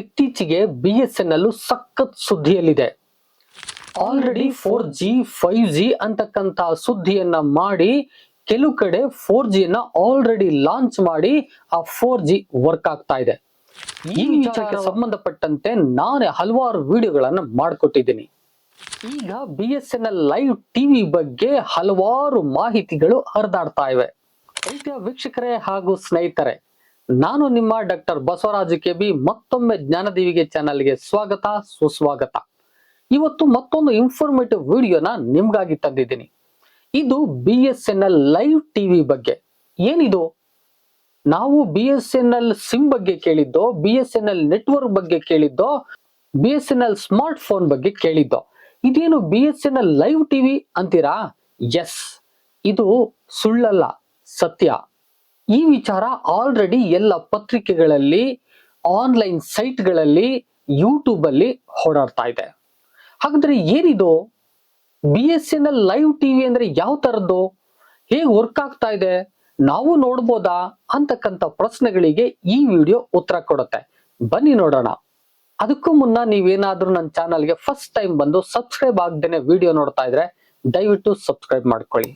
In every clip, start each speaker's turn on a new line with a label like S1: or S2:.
S1: ಇತ್ತೀಚೆಗೆ B S N ಅಲ್ಲೂ ಸಖತ್ ಸುದ್ದಿಯಲ್ಲಿದೆ. Already four G five G ಅಂತಕ್ಕಂತ ಸುದ್ದಿಯನ್ನ ಮಾಡಿ ಕೆಲವು ಕಡೆ ಫೋರ್ ಜಿಯನ್ನ ಆಲ್ರೆಡಿ ಲಾಂಚ್ ಮಾಡಿ ಆ ಫೋರ್ ಜಿ ವರ್ಕ್ ಆಗ್ತಾ ಇದೆ. ಈ ವಿಚಾರಕ್ಕೆ ಸಂಬಂಧಪಟ್ಟಂತೆ ನಾನೇ ಹಲವಾರು ವಿಡಿಯೋಗಳನ್ನ ಮಾಡಿಕೊಟ್ಟಿದ್ದೀನಿ. ಈಗ B S N L live TV ಬಗ್ಗೆ ಹಲವಾರು ಮಾಹಿತಿಗಳು ಹರಿದಾಡ್ತಾ ಇವೆ. ವೀಕ್ಷಕರೇ ಹಾಗೂ ಸ್ನೇಹಿತರೆ ನಾನು ನಿಮ್ಮ ಡಾಕ್ಟರ್ ಬಸವರಾಜ ಕೆ ಬಿ ಮತ್ತೊಮ್ಮೆ ಜ್ಞಾನದೀವಿಗೆ ಚಾನಲ್ಗೆ ಸ್ವಾಗತ, ಸುಸ್ವಾಗತ. ಇವತ್ತು ಮತ್ತೊಂದು ಇನ್ಫಾರ್ಮೇಟಿವ್ ವಿಡಿಯೋನ ನಿಮ್ಗಾಗಿ ತಂದಿದ್ದೀನಿ. ಇದು B S N L live TV ಬಗ್ಗೆ. ಏನಿದು? ನಾವು B S N L SIM ಬಗ್ಗೆ ಕೇಳಿದ್ದೋ B S N L network ಬಗ್ಗೆ ಕೇಳಿದ್ದೋ B S N L smart phone ಬಗ್ಗೆ ಕೇಳಿದ್ದೋ. ಇದೇನು B S N L live TV ಅಂತೀರಾ? ಎಸ್ ಇದು ಸುಳ್ಳಲ್ಲ, ಸತ್ಯ. ಈ ವಿಚಾರ ಆಲ್ರೆಡಿ ಎಲ್ಲ ಪತ್ರಿಕೆಗಳಲ್ಲಿ ಆನ್ಲೈನ್ ಸೈಟ್ಗಳಲ್ಲಿ ಯೂಟ್ಯೂಬ್ ಅಲ್ಲಿ ಓಡಾಡ್ತಾ ಇದೆ. ಹಾಗಾದ್ರೆ ಏನಿದು? B S N L live TV ಅಂದ್ರೆ ಯಾವ ತರದ್ದು? ಹೇಗೆ ವರ್ಕ್ ಆಗ್ತಾ ಇದೆ? ನಾವು ನೋಡ್ಬೋದಾ? ಅಂತಕ್ಕಂಥ ಪ್ರಶ್ನೆಗಳಿಗೆ ಈ ವಿಡಿಯೋ ಉತ್ತರ ಕೊಡುತ್ತೆ. ಬನ್ನಿ ನೋಡೋಣ. ಅದಕ್ಕೂ ಮುನ್ನ ನೀವೇನಾದ್ರೂ ನನ್ನ ಚಾನಲ್ಗೆ ಫಸ್ಟ್ ಟೈಮ್ ಬಂದು ಸಬ್ಸ್ಕ್ರೈಬ್ ಆಗದೇನೆ ವಿಡಿಯೋ ನೋಡ್ತಾ ಇದ್ರೆ ದಯವಿಟ್ಟು ಸಬ್ಸ್ಕ್ರೈಬ್ ಮಾಡ್ಕೊಳ್ಳಿ.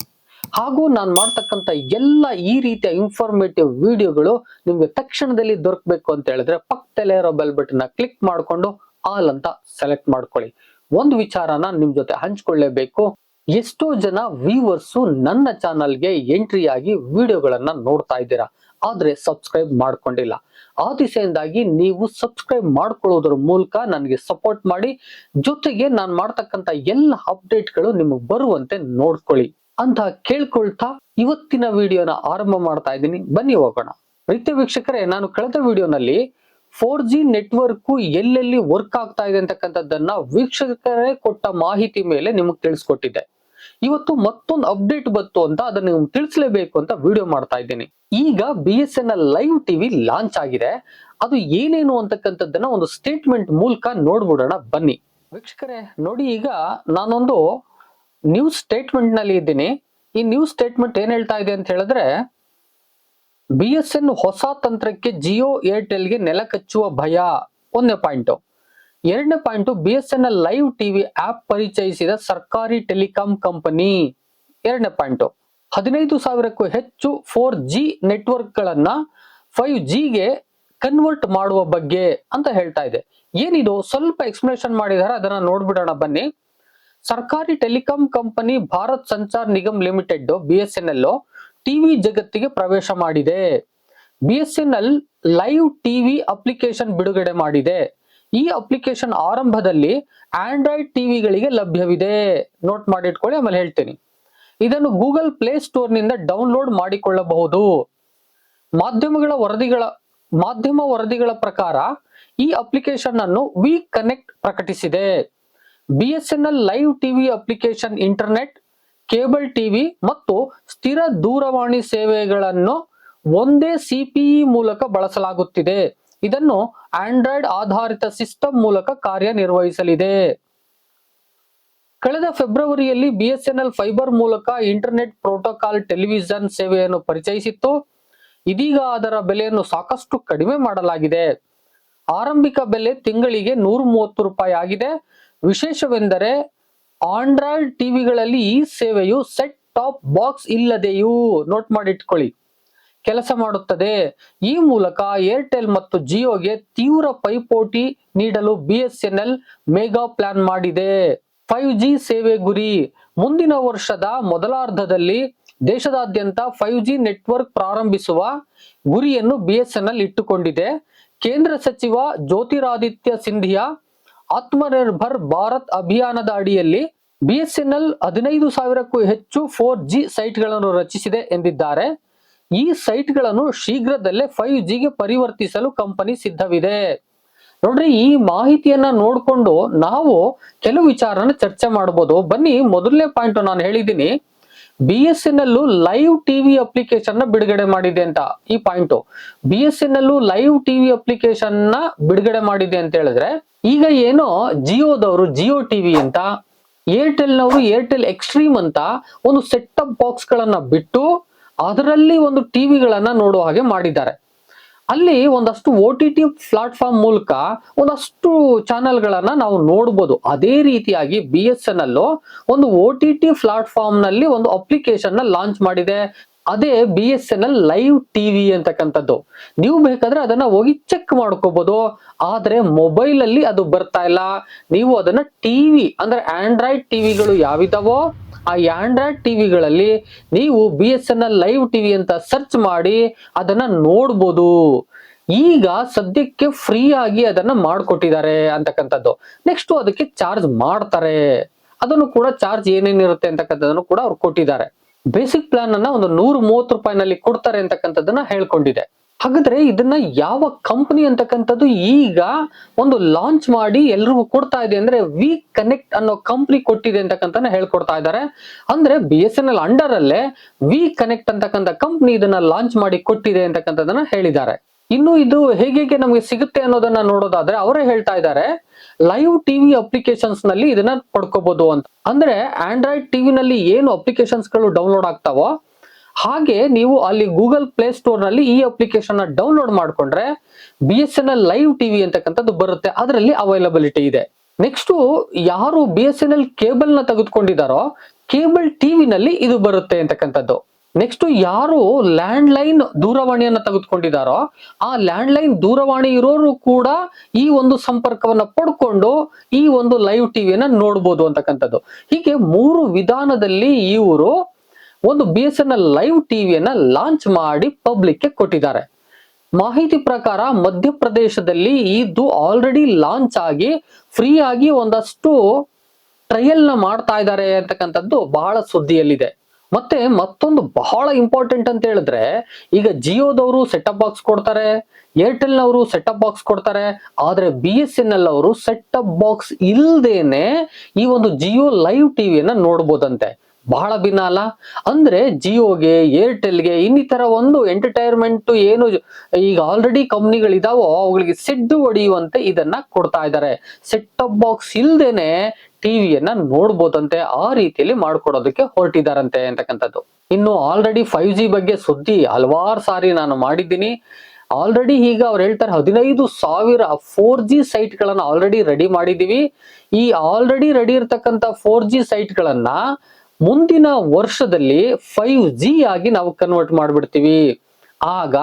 S1: ಹಾಗೂ ನಾನು ಮಾಡ್ತಕ್ಕಂಥ ಎಲ್ಲ ಈ ರೀತಿಯ ಇನ್ಫಾರ್ಮೇಟಿವ್ ವಿಡಿಯೋಗಳು ನಿಮ್ಗೆ ತಕ್ಷಣದಲ್ಲಿ ದೊರಕಬೇಕು ಅಂತ ಹೇಳಿದ್ರೆ ಪಕ್ಕದಲ್ಲೇ ಇರೋ ಬೆಲ್ ಬಟನ್ ಕ್ಲಿಕ್ ಮಾಡಿಕೊಂಡು ಆಲ್ ಅಂತ ಸೆಲೆಕ್ಟ್ ಮಾಡ್ಕೊಳ್ಳಿ. ಒಂದು ವಿಚಾರನ ನಿಮ್ ಜೊತೆ ಹಂಚ್ಕೊಳ್ಳೇಬೇಕು. ಎಷ್ಟೋ ಜನ ವ್ಯೂವರ್ಸು ನನ್ನ ಚಾನಲ್ಗೆ ಎಂಟ್ರಿ ಆಗಿ ವಿಡಿಯೋಗಳನ್ನ ನೋಡ್ತಾ ಇದ್ದೀರಾ, ಆದ್ರೆ ಸಬ್ಸ್ಕ್ರೈಬ್ ಮಾಡ್ಕೊಂಡಿಲ್ಲ. ಆ ದಿಸೆಯಿಂದಾಗಿ ನೀವು ಸಬ್ಸ್ಕ್ರೈಬ್ ಮಾಡ್ಕೊಳ್ಳೋದ್ರ ಮೂಲಕ ನನಗೆ ಸಪೋರ್ಟ್ ಮಾಡಿ, ಜೊತೆಗೆ ನಾನು ಮಾಡ್ತಕ್ಕಂಥ ಎಲ್ಲ ಅಪ್ಡೇಟ್ಗಳು ನಿಮಗೆ ಬರುವಂತೆ ನೋಡ್ಕೊಳ್ಳಿ. ಅಂತ ಕೇಳ್ಕೊಳ್ತಾ ಇವತ್ತಿನ ವಿಡಿಯೋನ ಆರಂಭ ಮಾಡ್ತಾ ಇದ್ದೀನಿ. ಬನ್ನಿ ಹೋಗೋಣ. ಪ್ರೀತಿ ವೀಕ್ಷಕರೇ, ನಾನು ಕಳೆದ ವಿಡಿಯೋನಲ್ಲಿ ಫೋರ್ ಜಿ ನೆಟ್ವರ್ಕ್ ಎಲ್ಲೆಲ್ಲಿ ವರ್ಕ್ ಆಗ್ತಾ ಇದೆ ಅಂತಕ್ಕಂಥದ್ದನ್ನ ವೀಕ್ಷಕರೇ ಕೊಟ್ಟ ಮಾಹಿತಿ ಮೇಲೆ ನಿಮಗೆ ತಿಳಿಸ್ಕೊಟ್ಟಿದ್ದೆ. ಇವತ್ತು ಮತ್ತೊಂದು ಅಪ್ಡೇಟ್ ಬಂತು ಅಂತ ಅದನ್ನ ನಿಮ್ಗೆ ತಿಳಿಸ್ಲೇಬೇಕು ಅಂತ ವಿಡಿಯೋ ಮಾಡ್ತಾ ಇದ್ದೀನಿ. ಈಗ B S N L live TV launch ಆಗಿದೆ. ಅದು ಏನೇನು ಅಂತಕ್ಕಂಥದ್ದನ್ನ ಒಂದು ಸ್ಟೇಟ್ಮೆಂಟ್ ಮೂಲಕ ನೋಡ್ಬಿಡೋಣ. ಬನ್ನಿ. ವೀಕ್ಷಕರೇ, ನೋಡಿ ಈಗ ನಾನೊಂದು ನ್ಯೂಸ್ ಸ್ಟೇಟ್ಮೆಂಟ್ನಲ್ಲಿ ಇದ್ದೀನಿ. ಈ ನ್ಯೂಸ್ ಸ್ಟೇಟ್ಮೆಂಟ್ ಏನ್ ಹೇಳ್ತಾ ಇದೆ ಅಂತ ಹೇಳಿದ್ರೆ ಬಿ ಎಸ್ ಎನ್ ಹೊಸ ತಂತ್ರಕ್ಕೆ ಜಿಯೋ ಏರ್ಟೆಲ್ಗೆ ನೆಲ ಕಚ್ಚುವ ಭಯ. ಒಂದನೇ ಪಾಯಿಂಟ್ ಎರಡನೇ point B S N live TV app ಪರಿಚಯಿಸಿದ ಸರ್ಕಾರಿ ಟೆಲಿಕಾಂ ಕಂಪನಿ ಎರಡನೇ ಪಾಯಿಂಟ್ ಹದಿನೈದು ಸಾವಿರಕ್ಕೂ ಹೆಚ್ಚು ಫೋರ್ ಜಿ ನೆಟ್ವರ್ಕ್ ಗಳನ್ನ ಫೈವ್ ಜಿಗೆ ಕನ್ವರ್ಟ್ ಮಾಡುವ ಬಗ್ಗೆ ಅಂತ ಹೇಳ್ತಾ ಇದೆ. ಏನಿದು? ಸ್ವಲ್ಪ ಎಕ್ಸ್ಪ್ಲನೇಷನ್ ಮಾಡಿದಾರೆ, ಅದನ್ನ ನೋಡ್ಬಿಡೋಣ ಬನ್ನಿ. ಸರ್ಕಾರಿ telecom company Bharat Sanchar Nigam limited B S N L TV ಜಗತ್ತಿಗೆ ಪ್ರವೇಶ ಮಾಡಿದೆ. B S N L live TV application ಬಿಡುಗಡೆ ಮಾಡಿದೆ. ಈ ಅಪ್ಲಿಕೇಶನ್ ಆರಂಭದಲ್ಲಿ ಆಂಡ್ರಾಯ್ಡ್ ಟಿವಿಗಳಿಗೆ ಲಭ್ಯವಿದೆ. ನೋಟ್ ಮಾಡಿಟ್ಕೊಳ್ಳಿ, ಆಮೇಲೆ ಹೇಳ್ತೀನಿ. ಇದನ್ನು ಗೂಗಲ್ ಪ್ಲೇ ಸ್ಟೋರ್ನಿಂದ ಡೌನ್ಲೋಡ್ ಮಾಡಿಕೊಳ್ಳಬಹುದು. ಮಾಧ್ಯಮಗಳ ವರದಿಗಳ, ಮಾಧ್ಯಮ ವರದಿಗಳ ಪ್ರಕಾರ ಈ ಅಪ್ಲಿಕೇಶನ್ ಅನ್ನು ವಿ ಕನೆಕ್ಟ್ ಪ್ರಕಟಿಸಿದೆ. B S N L live TV application internet cable TV ಮತ್ತು ಸ್ಥಿರ ದೂರವಾಣಿ ಸೇವೆಗಳನ್ನು ಒಂದೇ ಸಿಪಿಇ ಮೂಲಕ ಬಳಸಲಾಗುತ್ತಿದೆ. ಇದನ್ನು ಆಂಡ್ರಾಯ್ಡ್ ಆಧಾರಿತ ಸಿಸ್ಟಮ್ ಮೂಲಕ ಕಾರ್ಯನಿರ್ವಹಿಸಲಿದೆ. ಕಳೆದ ಫೆಬ್ರವರಿಯಲ್ಲಿ ಬಿಎಸ್ಎನ್ಎಲ್ ಫೈಬರ್ ಮೂಲಕ ಇಂಟರ್ನೆಟ್ ಪ್ರೋಟೋಕಾಲ್ ಟೆಲಿವಿಷನ್ ಸೇವೆಯನ್ನು ಪರಿಚಯಿಸಿತ್ತು. ಇದೀಗ ಅದರ ಬೆಲೆಯನ್ನು ಸಾಕಷ್ಟು ಕಡಿಮೆ ಮಾಡಲಾಗಿದೆ. ಆರಂಭಿಕ ಬೆಲೆ ತಿಂಗಳಿಗೆ ನೂರ ಮೂವತ್ತು ರೂಪಾಯಿ ಆಗಿದೆ. ವಿಶೇಷವೆಂದರೆ ಆಂಡ್ರಾಯ್ಡ್ ಟಿವಿಗಳಲ್ಲಿ ಈ ಸೇವೆಯು ಸೆಟ್ ಟಾಪ್ ಬಾಕ್ಸ್ ಇಲ್ಲದೆಯೂ ನೋಟ್ ಮಾಡಿಟ್ಕೊಳ್ಳಿ. ಕೆಲಸ ಮಾಡುತ್ತದೆ. ಈ ಮೂಲಕ ಏರ್ಟೆಲ್ ಮತ್ತು ಜಿಯೋಗೆ ತೀವ್ರ ಪೈಪೋಟಿ ನೀಡಲು ಬಿಎಸ್ಎನ್ಎಲ್ ಮೇಗಾ ಪ್ಲಾನ್ ಮಾಡಿದೆ. ಫೈವ್ ಜಿ ಸೇವೆ ಗುರಿ. ಮುಂದಿನ ವರ್ಷದ ಮೊದಲಾರ್ಧದಲ್ಲಿ ದೇಶದಾದ್ಯಂತ ಫೈವ್ ಜಿ ನೆಟ್ವರ್ಕ್ ಪ್ರಾರಂಭಿಸುವ ಗುರಿಯನ್ನು ಬಿಎಸ್ಎನ್ಎಲ್ ಇಟ್ಟುಕೊಂಡಿದೆ. ಕೇಂದ್ರ ಸಚಿವ ಜ್ಯೋತಿರಾದಿತ್ಯ ಸಿಂಧಿಯಾ ಆತ್ಮನಿರ್ಭರ್ ಭಾರತ್ ಅಭಿಯಾನದ ಅಡಿಯಲ್ಲಿ ಬಿಎಸ್ಎನ್ಎಲ್ ಹದಿನೈದು ಸಾವಿರಕ್ಕೂ ಹೆಚ್ಚು ಫೋರ್ ಜಿ ಸೈಟ್ಗಳನ್ನು ರಚಿಸಿದೆ ಎಂದಿದ್ದಾರೆ. ಈ ಸೈಟ್ಗಳನ್ನು ಶೀಘ್ರದಲ್ಲೇ ಫೈವ್ ಜಿಗೆ ಪರಿವರ್ತಿಸಲು ಕಂಪನಿ ಸಿದ್ಧವಿದೆ. ನೋಡ್ರಿ, ಈ ಮಾಹಿತಿಯನ್ನ ನೋಡಿಕೊಂಡು ನಾವು ಕೆಲವು ವಿಚಾರನ ಚರ್ಚೆ ಮಾಡಬಹುದು ಬನ್ನಿ, ಮೊದಲನೇ ಪಾಯಿಂಟ್ ನಾನು ಹೇಳಿದ್ದೀನಿ. B S N L live TV ಅಪ್ಲಿಕೇಶನ್ನ ಬಿಡುಗಡೆ ಮಾಡಿದೆ ಅಂತ ಈ point B S N L live TV ಅಪ್ಲಿಕೇಶನ್ನ ಬಿಡುಗಡೆ ಮಾಡಿದೆ ಅಂತ ಹೇಳಿದ್ರೆ, ಈಗ ಏನೋ ಜಿಯೋದವರು, ಜಿಯೋ ಟಿವಿ ಅಂತ ಏರ್ಟೆಲ್ ನವರು ಏರ್ಟೆಲ್ ಎಕ್ಸ್ಟ್ರೀಮ್ ಅಂತ ಒಂದು ಸೆಟ್ ಅಪ್ ಬಾಕ್ಸ್ ಗಳನ್ನ ಬಿಟ್ಟು, ಅದರಲ್ಲಿ ಒಂದು ಟಿವಿಗಳನ್ನ ನೋಡುವ ಹಾಗೆ ಮಾಡಿದ್ದಾರೆ. ಅಲ್ಲಿ ಒಂದಷ್ಟು ಒ ಟಿ ಟಿ ಪ್ಲಾಟ್ಫಾರ್ಮ್ ಮೂಲಕ ಒಂದಷ್ಟು ಚಾನೆಲ್ಗಳನ್ನು ನಾವು ನೋಡ್ಬೋದು. ಅದೇ ರೀತಿಯಾಗಿ ಬಿ ಎಸ್ ಎನ್ ಎಲ್ ಒಂದು ಒ ಟಿ ಟಿ ಪ್ಲಾಟ್ಫಾರ್ಮ್ನಲ್ಲಿ ಒಂದು ಅಪ್ಲಿಕೇಶನ್ನ ಲಾಂಚ್ ಮಾಡಿದೆ. ಅದೇ B S N L live TV ಅಂತಕ್ಕಂಥದ್ದು. ನೀವು ಬೇಕಾದ್ರೆ ಅದನ್ನ ಹೋಗಿ ಚೆಕ್ ಮಾಡ್ಕೋಬಹುದು ಆದ್ರೆ ಮೊಬೈಲ್ ಅಲ್ಲಿ ಅದು ಬರ್ತಾ ಇಲ್ಲ. ನೀವು ಅದನ್ನ ಟಿವಿ ಅಂದ್ರೆ ಆಂಡ್ರಾಯ್ಡ್ ಟಿವಿಗಳು ಯಾವಿದಾವೋ ಆ ಆಂಡ್ರಾಯ್ಡ್ ಟಿವಿಗಳಲ್ಲಿ ನೀವು B S N L live TV ಅಂತ ಸರ್ಚ್ ಮಾಡಿ ಅದನ್ನ ನೋಡ್ಬೋದು. ಈಗ ಸದ್ಯಕ್ಕೆ ಫ್ರೀ ಆಗಿ ಅದನ್ನ ಮಾಡ್ಕೊಟ್ಟಿದ್ದಾರೆ ಅಂತಕ್ಕಂಥದ್ದು. ನೆಕ್ಸ್ಟ್ ಅದಕ್ಕೆ ಚಾರ್ಜ್ ಮಾಡ್ತಾರೆ. ಅದನ್ನು ಕೂಡ ಚಾರ್ಜ್ ಏನೇನಿರುತ್ತೆ ಅಂತಕ್ಕಂಥದ್ದನ್ನು ಕೂಡ ಅವ್ರು ಕೊಟ್ಟಿದ್ದಾರೆ. ಬೇಸಿಕ್ ಪ್ಲಾನ್ ಅನ್ನ ಒಂದು ನೂರ ಮೂವತ್ತು ರೂಪಾಯಿನಲ್ಲಿ ಕೊಡ್ತಾರೆ ಅಂತಕ್ಕಂಥದ್ದನ್ನ ಹೇಳ್ಕೊಂಡಿದೆ. ಹಾಗಾದ್ರೆ ಇದನ್ನ ಯಾವ ಕಂಪನಿ ಅಂತಕ್ಕಂಥದ್ದು ಈಗ ಒಂದು ಲಾಂಚ್ ಮಾಡಿ ಎಲ್ರಿಗೂ ಕೊಡ್ತಾ ಇದೆ ಅಂದ್ರೆ ವಿ ಕನೆಕ್ಟ್ ಅನ್ನೋ ಕಂಪನಿ ಕೊಟ್ಟಿದೆ ಅಂತಕ್ಕಂಥ ಹೇಳ್ಕೊಡ್ತಾ ಇದ್ದಾರೆ. ಅಂದ್ರೆ B S N L under ಅಲ್ಲೇ ವಿ ಕನೆಕ್ಟ್ ಅಂತಕ್ಕಂಥ ಕಂಪನಿ ಇದನ್ನ ಲಾಂಚ್ ಮಾಡಿ ಕೊಟ್ಟಿದೆ ಅಂತಕ್ಕಂಥದ್ದನ್ನ ಹೇಳಿದ್ದಾರೆ. ಇನ್ನು ಇದು ಹೇಗೆ ಹೇಗೆ ನಮಗೆ ಸಿಗುತ್ತೆ ಅನ್ನೋದನ್ನ ನೋಡೋದಾದ್ರೆ ಅವರೇ ಹೇಳ್ತಾ ಇದ್ದಾರೆ ಲೈವ್ ಟಿವಿ ಅಪ್ಲಿಕೇಶನ್ಸ್ನಲ್ಲಿ ಇದನ್ನ ಪಡ್ಕೋಬಹುದು ಅಂತ. ಅಂದ್ರೆ ಆಂಡ್ರಾಯ್ಡ್ ಟಿವಿ ನಲ್ಲಿ ಏನು ಅಪ್ಲಿಕೇಶನ್ಸ್ಗಳು ಡೌನ್ಲೋಡ್ ಆಗ್ತಾವೋ ಹಾಗೆ ನೀವು ಅಲ್ಲಿ ಗೂಗಲ್ ಪ್ಲೇ ಸ್ಟೋರ್ನಲ್ಲಿ ಈ ಅಪ್ಲಿಕೇಶನ್ ಡೌನ್ಲೋಡ್ ಮಾಡ್ಕೊಂಡ್ರೆ B S N L live TV ಅಂತಕ್ಕಂಥದ್ದು ಬರುತ್ತೆ. ಅದರಲ್ಲಿ ಅವೈಲಬಿಲಿಟಿ ಇದೆ. ನೆಕ್ಸ್ಟ್ ಯಾರು ಬಿ ಎಸ್ ಎನ್ ಎಲ್ ಕೇಬಲ್ನ ತೆಗೆದುಕೊಂಡಿದಾರೋ ಕೇಬಲ್ ಟಿವಿ ನಲ್ಲಿ ಇದು ಬರುತ್ತೆ ಅಂತಕ್ಕಂಥದ್ದು. ನೆಕ್ಸ್ಟ್ ಯಾರು ಲ್ಯಾಂಡ್ ಲೈನ್ ದೂರವಾಣಿಯನ್ನ ತೆಗೆದುಕೊಂಡಿದಾರೋ ಆ ಲ್ಯಾಂಡ್ ಲೈನ್ ದೂರವಾಣಿ ಇರೋರು ಕೂಡ ಈ ಒಂದು ಸಂಪರ್ಕವನ್ನ ಪಡ್ಕೊಂಡು ಈ ಒಂದು ಲೈವ್ ಟಿವಿಯನ್ನ ನೋಡ್ಬೋದು ಅಂತಕ್ಕಂಥದ್ದು. ಹೀಗೆ ಮೂರು ವಿಧಾನದಲ್ಲಿ ಇವರು ಒಂದು B S N L live ಟಿವಿಯನ್ನ launch ಮಾಡಿ ಪಬ್ಲಿಕ್ಗೆ ಕೊಟ್ಟಿದ್ದಾರೆ. ಮಾಹಿತಿ ಪ್ರಕಾರ ಮಧ್ಯಪ್ರದೇಶದಲ್ಲಿ ಇದು ಆಲ್ರೆಡಿ ಲಾಂಚ್ ಆಗಿ ಫ್ರೀ ಆಗಿ ಒಂದಷ್ಟು ಟ್ರಯಲ್ನ ಮಾಡ್ತಾ ಇದ್ದಾರೆ ಅಂತಕ್ಕಂಥದ್ದು ಬಹಳ ಸುದ್ದಿಯಲ್ಲಿದೆ. ಮತ್ತೆ ಮತ್ತೊಂದು ಬಹಳ ಇಂಪಾರ್ಟೆಂಟ್ ಅಂತ ಹೇಳಿದ್ರೆ ಈಗ ಜಿಯೋದವರು ಅಪ್ ಬಾಕ್ಸ್ ಕೊಡ್ತಾರೆ ಏರ್ಟೆಲ್ ನವರು ಸೆಟಪ್ ಬಾಕ್ಸ್ ಕೊಡ್ತಾರೆ, ಆದ್ರೆ ಬಿ ಎಸ್ ಎನ್ ಎಲ್ ಅವರು ಸೆಟಪ್ ಬಾಕ್ಸ್ ಇಲ್ದೇನೆ ಈ ಒಂದು ಜಿಯೋ ಲೈವ್ ಟಿವಿಯನ್ನ ನೋಡ್ಬೋದಂತೆ. ಬಹಳ ಭಿನ್ನ ಅಲ್ಲ? ಅಂದ್ರೆ ಜಿಯೋಗೆ, ಏರ್ಟೆಲ್ಗೆ, ಇನ್ನಿತರ ಒಂದು ಎಂಟರ್ಟೈನ್ಮೆಂಟ್ ಏನು ಈಗ ಆಲ್ರೆಡಿ ಕಂಪ್ನಿಗಳಿದಾವೋ ಅವುಗಳಿಗೆ ಸೆಡ್ಡು ಹೊಡೆಯುವಂತೆ ಇದನ್ನ ಕೊಡ್ತಾ ಇದ್ದಾರೆ. ಸೆಟ್ ಟಾಪ್ ಬಾಕ್ಸ್ ಇಲ್ದೇನೆ ಟಿವಿಯನ್ನ ನೋಡ್ಬೋದಂತೆ, ಆ ರೀತಿಯಲ್ಲಿ ಮಾಡ್ಕೊಡೋದಕ್ಕೆ ಹೊರಟಿದಾರಂತೆ ಅಂತಕ್ಕಂಥದ್ದು. ಇನ್ನು ಆಲ್ರೆಡಿ ಫೈವ್ ಜಿ ಬಗ್ಗೆ ಸುದ್ದಿ ಹಲವಾರು ಸಾರಿ ನಾನು ಮಾಡಿದ್ದೀನಿ. ಆಲ್ರೆಡಿ ಈಗ ಅವ್ರು ಹೇಳ್ತಾರೆ, ಹದಿನೈದು ಸಾವಿರ ಫೋರ್ ಜಿ ಸೈಟ್ ಗಳನ್ನ ಆಲ್ರೆಡಿ ರೆಡಿ ಮಾಡಿದೀವಿ ಈ ಆಲ್ರೆಡಿ ರೆಡಿ ಇರ್ತಕ್ಕಂಥ ಫೋರ್ ಜಿ ಸೈಟ್ ಗಳನ್ನ ಮುಂದಿನ ವರ್ಷದಲ್ಲಿ ಫೈವ್ ಜಿ ಆಗಿ ನಾವು ಕನ್ವರ್ಟ್ ಮಾಡ್ಬಿಡ್ತೀವಿ. ಆಗ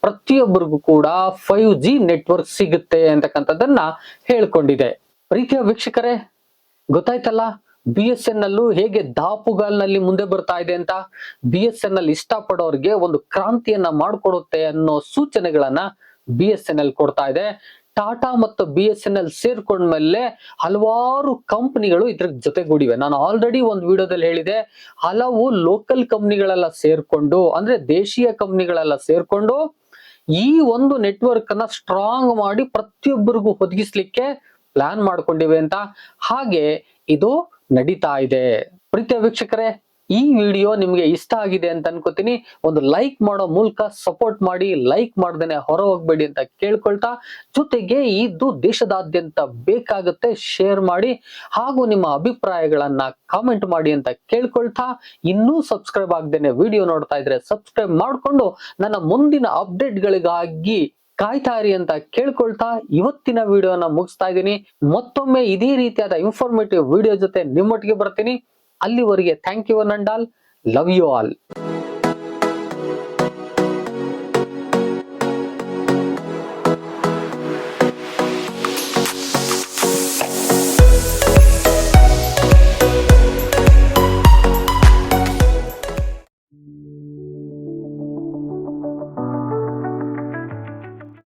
S1: ಪ್ರತಿಯೊಬ್ಬರಿಗೂ ಕೂಡ ಫೈವ್ ಜಿ ನೆಟ್ವರ್ಕ್ ಸಿಗುತ್ತೆ ಅಂತಕ್ಕಂಥದ್ದನ್ನ ಹೇಳ್ಕೊಂಡಿದೆ. ಪ್ರೀತಿಯ ವೀಕ್ಷಕರೇ, ಗೊತ್ತಾಯ್ತಲ್ಲ? ಬಿ ಎಸ್ ಎನ್ ಅಲ್ಲೂ ಹೇಗೆ ದಾಪುಗಾಲ್ನಲ್ಲಿ ಮುಂದೆ ಬರ್ತಾ ಇದೆ ಅಂತ? ಬಿ ಎಸ್ ಎನ್ ಅಲ್ಲಿ ಇಷ್ಟಪಡೋರ್ಗೆ ಒಂದು ಕ್ರಾಂತಿಯನ್ನ ಮಾಡ್ಕೊಡುತ್ತೆ ಅನ್ನೋ ಸೂಚನೆಗಳನ್ನ ಬಿ ಎಸ್ ಎನ್ ಎಲ್ ಕೊಡ್ತಾ ಇದೆ. ಟಾಟಾ ಮತ್ತು ಬಿ ಎಸ್ ಎನ್ ಎಲ್ ಸೇರ್ಕೊಂಡ್ಮೇಲೆ ಹಲವಾರು ಕಂಪನಿಗಳು ಇದ್ರ ಜೊತೆಗೂಡಿವೆ. ನಾನು ಆಲ್ರೆಡಿ ಒಂದು ವಿಡಿಯೋದಲ್ಲಿ ಹೇಳಿದೆ, ಹಲವು ಲೋಕಲ್ ಕಂಪ್ನಿಗಳೆಲ್ಲ ಸೇರ್ಕೊಂಡು, ಅಂದ್ರೆ ದೇಶೀಯ ಕಂಪ್ನಿಗಳೆಲ್ಲ ಸೇರ್ಕೊಂಡು ಈ ಒಂದು ನೆಟ್ವರ್ಕ್ ಅನ್ನ ಸ್ಟ್ರಾಂಗ್ ಮಾಡಿ ಪ್ರತಿಯೊಬ್ಬರಿಗೂ ಒದಗಿಸ್ಲಿಕ್ಕೆ ಪ್ಲಾನ್ ಮಾಡ್ಕೊಂಡಿವೆ ಅಂತ. ಹಾಗೆ ಇದು ನಡೀತಾ ಇದೆ. ಪ್ರೀತಿಯ ವೀಕ್ಷಕರೇ ಈ ವಿಡಿಯೋ ನಿಮ್ಗೆ ಇಷ್ಟ ಆಗಿದೆ ಅಂತ ಅನ್ಕೋತೀನಿ. ಒಂದು ಲೈಕ್ ಮಾಡೋ ಮೂಲಕ ಸಪೋರ್ಟ್ ಮಾಡಿ, ಲೈಕ್ ಮಾಡ್ದೇನೆ ಹೊರ ಹೋಗ್ಬೇಡಿ ಅಂತ ಕೇಳ್ಕೊಳ್ತಾ, ಜೊತೆಗೆ ಇದು ದೇಶದಾದ್ಯಂತ ಬೇಕಾಗುತ್ತೆ ಶೇರ್ ಮಾಡಿ, ಹಾಗೂ ನಿಮ್ಮ ಅಭಿಪ್ರಾಯಗಳನ್ನ ಕಾಮೆಂಟ್ ಮಾಡಿ ಅಂತ ಕೇಳ್ಕೊಳ್ತಾ, ಇನ್ನೂ ಸಬ್ಸ್ಕ್ರೈಬ್ ಆಗ್ದೇನೆ ವಿಡಿಯೋ ನೋಡ್ತಾ ಇದ್ರೆ ಸಬ್ಸ್ಕ್ರೈಬ್ ಮಾಡಿಕೊಂಡು, ನನ್ನ ಮುಂದಿನ ಅಪ್ಡೇಟ್ಗಳಿಗಾಗಿ ಕಾಯ್ತಾ ಇರಿ ಅಂತ ಕೇಳ್ಕೊಳ್ತಾ, ಇವತ್ತಿನ ವಿಡಿಯೋನ ಮುಗಿಸ್ತಾ ಇದ್ದೀನಿ. ಮತ್ತೊಮ್ಮೆ ಇದೇ ರೀತಿಯಾದ ಇನ್ಫಾರ್ಮೇಟಿವ್ ವಿಡಿಯೋ ಜೊತೆ ನಿಮ್ಮೊಟ್ಟಿಗೆ ಬರ್ತೀನಿ. ಅಲ್ಲಿವರೆಗೆ ಥ್ಯಾಂಕ್ ಯು ನಂಡಾಲ್ ಲವ್ ಯು ಆಲ್